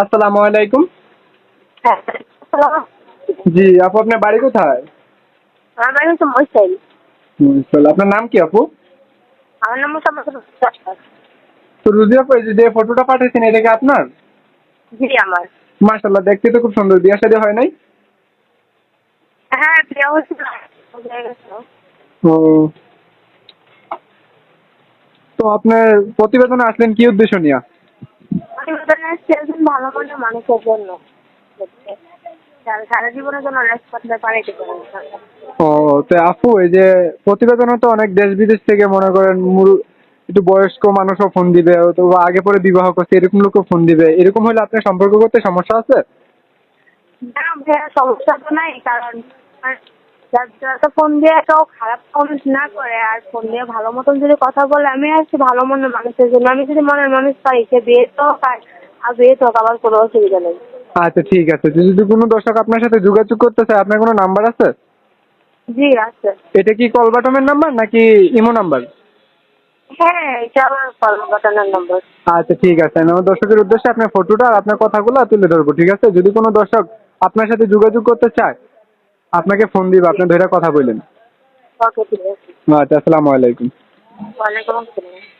আসসালামু আলাইকুম। জি আপু আপনার বাড়ি কোথায়? আমার বাড়ি হচ্ছে মহিষাল। আপনার নাম কি আপু? আমার নাম তো রুজি আপু এই যে- ফটোটা পাঠিয়েছেন এটা কি আপনার? জি আমার। মাশাল্লাহ দেখতে তো খুব সুন্দর বিয়ে শাদী হয় নাই? হ্যাঁ বিয়ে হয়েছিল। তো তো আপনার প্রতিবেদনে আসলেন কি উদ্দেশ্য নিয়ে? এসেছে একজন ভালো মনের মানুষের জন্য। সারা জীবনের জন্য ও তো আপু এই যে প্রতিবেদনে তো অনেক দেশ বিদেশ থেকে মনে করেন একটু বয়স্ক মানুষও ফোন দিবে আগে পরে বিবাহ করছে এরকম লোকও ফোন দিবে। এরকম হলে আপনার সম্পর্ক করতে সমস্যা আছে? না ভাইয়া সমস্যা তো নাই কারণ যাতে ফোন দিয়ে কেউ খারাপ কমেন্ট না করে আর ফোন দিয়ে ভালো মতন যদি কথা বলে আমি আসছি ভালো মনের মানুষের জন্য আমি যদি মনের মানুষ পাই সে বিয়ে তো হোক আর আর বিয়ে তো আমার কোনো অসুবিধা নেই। আচ্ছা ঠিক আছে। যদি কোনো দর্শক আপনার সাথে যোগাযোগ করতে চায় আপনার কোনো নাম্বার আছে? জি আছে। এটা কি কল বাটনের নাম্বার নাকি ইমো নাম্বার? হ্যাঁ এটা আমার কল বাটনের নম্বর। আচ্ছা ঠিক আছে। আমি আমার দর্শকের উদ্দেশ্যে আপনার ফটোটা আর আপনার কথাগুলো তুলে ধরবো ঠিক আছে? যদি কোনো দর্শক আপনার সাথে যোগাযোগ করতে চায় আপনাকে ফোন দিবে আপনি ধরে কথা বললেন। আচ্ছা আসসালামু আলাইকুম। ওয়ালাইকুম আসসালাম।